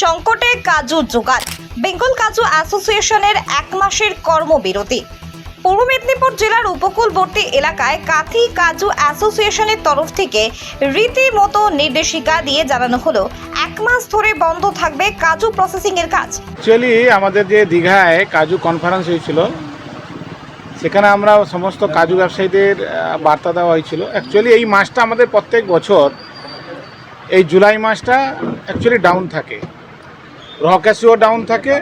সংকটে কাজু জোগান বেঙ্গল কাজু অ্যাসোসিয়েশনের এক মাসের কর্মবিরতি। পূর্ব মেদিনীপুর জেলার উপকূলবর্তী এলাকায় কাথি কাজু অ্যাসোসিয়েশনের তরফ থেকে রীতিমতো নির্দেশিকা দিয়ে জানানো হলো, এক মাস ধরে বন্ধ থাকবে কাজু প্রসেসিং এর কাজ। অ্যাকচুয়ালি আমাদের যে দীঘায় কাজু কনফারেন্স হয়েছিল, সেখানে আমরা সমস্ত কাজু ব্যবসায়ীদের বার্তা দেওয়া হয়েছিল। অ্যাকচুয়ালি এই মাসটা আমাদের প্রত্যেক বছর, এই জুলাই মাসটা অ্যাকচুয়ালি ডাউন থাকে। র ডাউন থাকে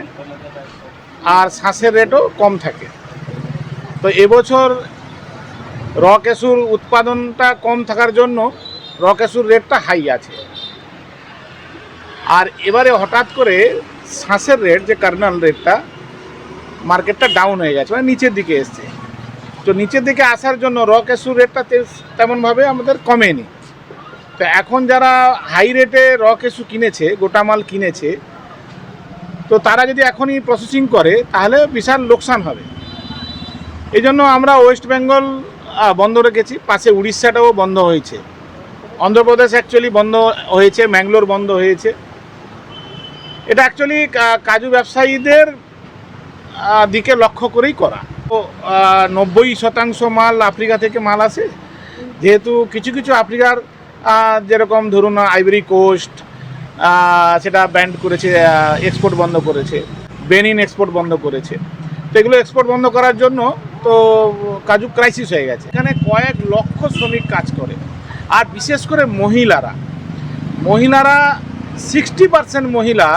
আর শ্বাসের রেটও কম থাকে। তো এবছর র ক্যাশুর উৎপাদনটা কম থাকার জন্য র ক্যাশুর রেটটা হাই আছে। আর এবারে হঠাৎ করে শ্বাসের রেট যে কার্নাল রেটটা মার্কেটটা ডাউন হয়ে গেছে মানে নিচের দিকে এসছে। তো নিচের দিকে আসার জন্য র ক্যাশুর রেটটা তেমনভাবে আমাদের কমেনি। তো এখন যারা হাই রেটে র ক্যাশু কিনেছে, গোটা মাল কিনেছে তো তারা যদি এখনই প্রসেসিং করে, তাহলে বিশাল লোকসান হবে। এই জন্য আমরা ওয়েস্ট বেঙ্গল বন্ধ রেখেছি। পাশে উড়িষ্যাটাও বন্ধ হয়েছে। অন্ধ্রপ্রদেশ অ্যাকচুয়ালি বন্ধ হয়েছে ম্যাঙ্গলোর বন্ধ হয়েছে। এটা অ্যাকচুয়ালি কাজু ব্যবসায়ীদের দিকে লক্ষ্য করেই করা। তো নব্বই শতাংশ মাল আফ্রিকা থেকে মাল আসে। যেহেতু কিছু কিছু আফ্রিকার যেরকম ধরুন আইভরি কোস্ট সেটা ব্যান্ড করেছে এক্সপোর্ট বন্ধ করেছে বেনিন এক্সপোর্ট বন্ধ করেছে। তো এগুলো এক্সপোর্ট বন্ধ করার জন্য তো কাজু ক্রাইসিস হয়ে গেছে। এখানে কয়েক লক্ষ শ্রমিক কাজ করে, আর বিশেষ করে মহিলারা। মহিলারা সিক্সটি পার্সেন্ট মহিলা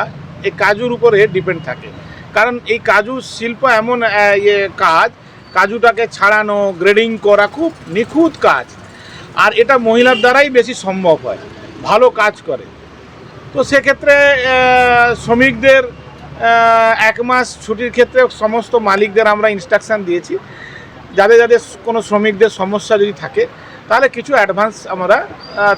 এই কাজুর উপরে ডিপেন্ড থাকে। কারণ এই কাজু শিল্প এমন ইয়ে কাজ, কাজুটাকে ছাড়ানো গ্রেডিং করা খুব নিখুঁত কাজ। আর এটা মহিলার দ্বারাই বেশি সম্ভব হয়। ভালো কাজ করে। তো সেক্ষেত্রে শ্রমিকদের এক মাস ছুটির ক্ষেত্রে সমস্ত মালিকদের আমরা ইনস্ট্রাকশান দিয়েছি। যাদের যাদের কোনো শ্রমিকদের সমস্যা যদি থাকে, তাহলে কিছু অ্যাডভান্স আমরা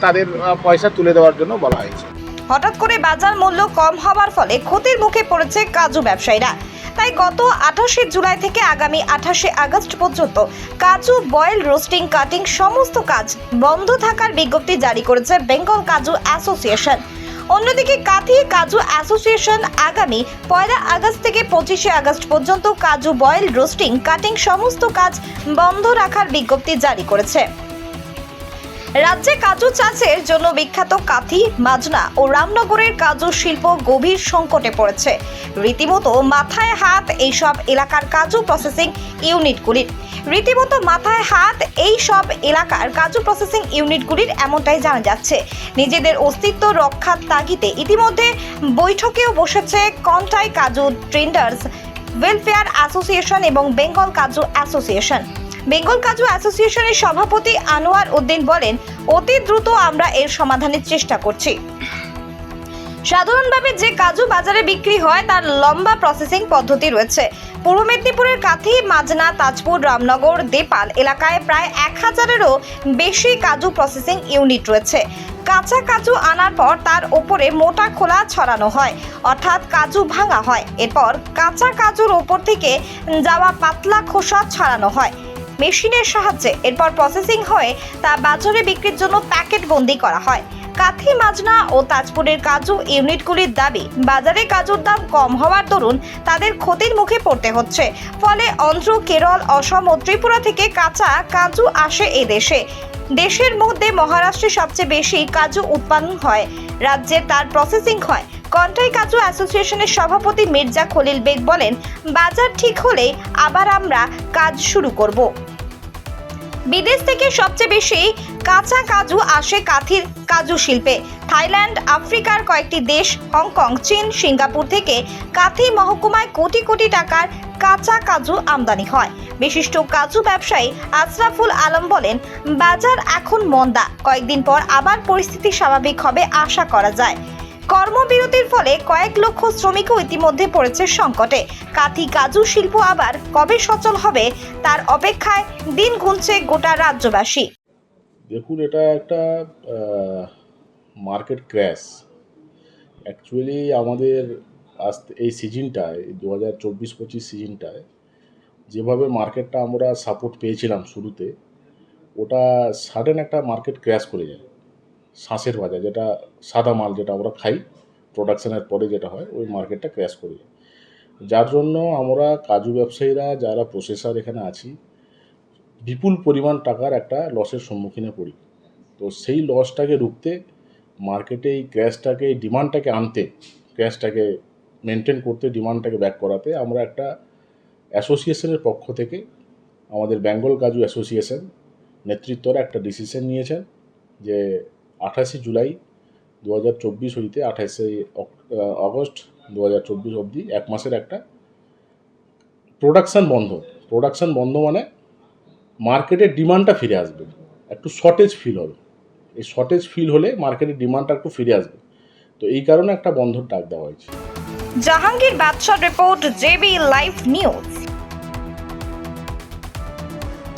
তাদের পয়সা তুলে দেওয়ার জন্য বলা হয়েছে। হঠাৎ করে বাজার মূল্য কম হওয়ার ফলে ক্ষতির মুখে পড়েছে কাজু ব্যবসায়ীরা। তাই গত আঠাশে জুলাই থেকে আগামী আঠাশে আগস্ট পর্যন্ত কাজু, বয়েল, রোস্টিং, কাটিং সমস্ত কাজ বন্ধ থাকার বিজ্ঞপ্তি জারি করেছে বেঙ্গল কাজু অ্যাসোসিয়েশন। অন্যদিকে কাথি কাজু অ্যাসোসিয়েশন আগামী পয়লা আগস্ট থেকে পঁচিশে আগস্ট পর্যন্ত কাজু বয়েল রোস্টিং, কাটিং সমস্ত কাজ বন্ধ রাখার বিজ্ঞপ্তি জারি করেছে। রাজ্যে কাজু চাষের জন্য বিখ্যাত কাথি, মাজনা ও রামনগরের কাজু শিল্প গভীর সংকটে পড়েছে। রীতিমতো মাথায় হাত এইসব এলাকার কাজু প্রসেসিং ইউনিটগুলির। রীতিমতো মাথায় হাত এই সব এলাকার কাজু প্রসেসিং ইউনিটগুলির এমনটাই জানা যাচ্ছে। নিজেদের অস্তিত্ব রক্ষার তাগিতে ইতিমধ্যে বৈঠকেও বসেছে কন্টাই কাজু ট্রেন্ডার্স, ওয়েলফেয়ার অ্যাসোসিয়েশন এবং বেঙ্গল কাজু অ্যাসোসিয়েশন। বেঙ্গল কাজু অ্যাসোসিয়েশনের সভাপতি আনোয়ার উদ্দিন বলেন, অতি দ্রুত আমরা এর সমাধানের চেষ্টা করছি। সাধারণভাবে যে কাজু বাজারে বিক্রি হয়, তার লম্বা প্রসেসিং পদ্ধতি রয়েছে। পূর্ব মেদিনীপুরের কাথি, মাজনা, তাজপুর, রামনগর, দেপাল এলাকায় প্রায় এক হাজারেরও বেশি কাজু প্রসেসিং ইউনিট রয়েছে। কাঁচা কাজু আনার পর তার ওপরে মোটা খোলা ছড়ানো হয়, অর্থাৎ কাজু ভাঙা হয়। এরপর কাঁচা কাজুর ওপর থেকে যাওয়া পাতলা খোসা ছাড়ানো হয়। মেশিনের সাহায্যে। এরপর প্রসেসিং হয়ে, তা বাজারে বিক্রির জন্য প্যাকেট বন্দি করা হয়। কাথি, মাজনা ও তাজপুরের কাজু ইউনিটগুলির দাবি, বাজারে কাজুর দাম কম হওয়ার দরুন তাদের ক্ষতির মুখে পড়তে হচ্ছে। ফলে অন্ধ্র, কেরল, অসম ও ত্রিপুরা থেকে কাঁচা কাজু আসে এ দেশে। দেশের মধ্যে মহারাষ্ট্রে সবচেয়ে বেশি কাজু উৎপাদন হয়। রাজ্যে তার প্রসেসিং হয়। কন্টাই কাজু অ্যাসোসিয়েশনের সভাপতি মির্জা খলিল বেগ বলেন, বাজার ঠিক হলে আবার আমরা কাজ শুরু করব। বিদেশ থেকে সবচেয়ে বেশি কাঁচা কাজু আসে কাথির কাজু শিল্পে। থাইল্যান্ড, আফ্রিকার কয়েকটি দেশ, হংকং, চীন, সিঙ্গাপুর থেকে কাথি মহকুমায় কোটি কোটি টাকার কাঁচা কাজু আমদানি হয়। বিশিষ্ট কাজু ব্যবসায়ী আশরাফুল আলম বলেন, বাজার এখন মন্দা। কয়েকদিন পর আবার পরিস্থিতি স্বাভাবিক হবে, আশা করা যায়। কর্মবিরতির ফলে কয়েক লক্ষ শ্রমিকও ইতিমধ্যে পড়েছে সংকটে। কাথি কাজু শিল্প আবার কবে সচল হবে তার অপেক্ষায় দিন গুনছে গোটা রাজ্যবাসী। দেখুন, এটা একটা মার্কেট ক্র্যাশ অ্যাকচুয়ালি আমাদের আজ এই সিজনটায় দু হাজার চব্বিশ পঁচিশ সিজনটায় যেভাবে মার্কেটটা আমরা সাপোর্ট পেয়েছিলাম শুরুতে, ওটা সাডেন একটা মার্কেট ক্র্যাশ করে যায়। শ্বাসের বাজার, যেটা সাদা মাল যেটা আমরা খাই প্রোডাকশনের পরে যেটা হয়, ওই মার্কেটটা ক্র্যাশ করে যার জন্য আমরা কাজু ব্যবসায়ীরা যারা প্রসেসার এখানে আছি, বিপুল পরিমাণ টাকার একটা লসের সম্মুখীনে পড়ি। তো সেই লসটাকে রুখতে মার্কেটে এই ক্র্যাশটাকে এই ডিমান্ডটাকে আনতে ক্র্যাশটাকে মেনটেন করতে ডিমান্ডটাকে ব্যাক করাতে আমরা একটা অ্যাসোসিয়েশনের পক্ষ থেকে আমাদের বেঙ্গল কাজু অ্যাসোসিয়েশন নেতৃত্বরা একটা ডিসিশন নিয়েছেন যে আঠাশে জুলাই দু হাজার চব্বিশ হইতে আঠাশে আগস্ট দু হাজার চব্বিশ অবধি এক মাসের একটা প্রোডাকশান বন্ধ। প্রোডাকশান বন্ধ মানে মার্কেটের ডিমান্ডটা ফিরে আসবে। একটু শর্টেজ ফিল হবে। এই শর্টেজ ফিল হলে মার্কেটের ডিমান্ডটা একটু ফিরে আসবে। তো এই কারণে একটা বন্ধর ডাক দেওয়া হয়েছে। জাহাঙ্গীর বাদশাহ রিপোর্ট জেবি লাইভ নিউজ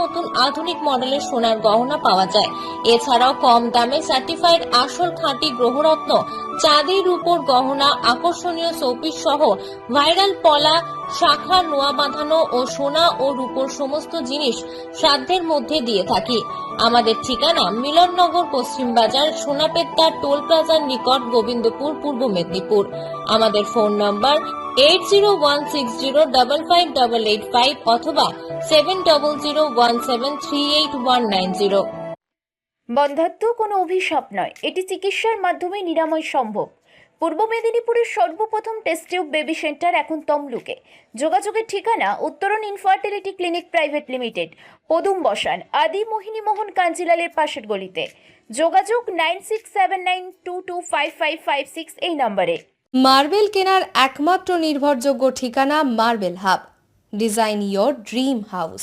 নতুন আধুনিক মডেলের সোনার গহনা পাওয়া যায়। এছাড়াও কম দামে সার্টিফাইড আসল খাঁটি গ্রহরত্ন চাঁদের উপর গহনা, আকর্ষণীয় শোপিস সহ ভাইরাল পলা, শাখা, নোয়া বাঁধানো ও সোনা ও রূপোর সমস্ত জিনিস সাধ্যের মধ্যে দিয়ে থাকি। আমাদের ঠিকানা মিলননগর, পশ্চিম বাজার সোনাপেত্তার টোল প্লাজার নিকট, গোবিন্দপুর, পূর্ব মেদিনীপুর। আমাদের phone number eight zero one six zero double five double eight five অথবা seven double zero one seven three eight one nine zero বন্ধাত্ম কোনো অভিশাপ নয়। এটি চিকিৎসার মাধ্যমে নিরাময় সম্ভব। পূর্ব মেদিনীপুরের সর্বপ্রথম টেস্ট টিউব বেবি সেন্টার এখন তমলুকে। যোগাযোগের ঠিকানা উত্তরণ ইনফার্টিলিটি ক্লিনিক প্রাইভেট লিমিটেড পদুম বসান, আদি মোহিনী মোহন কাঞ্জিলালের পাশের গলিতে। যোগাযোগ nine six seven nine two two five five five six এই নম্বরে। মার্বেল কেনার একমাত্র নির্ভরযোগ্য ঠিকানা marble hub. Design your dream house.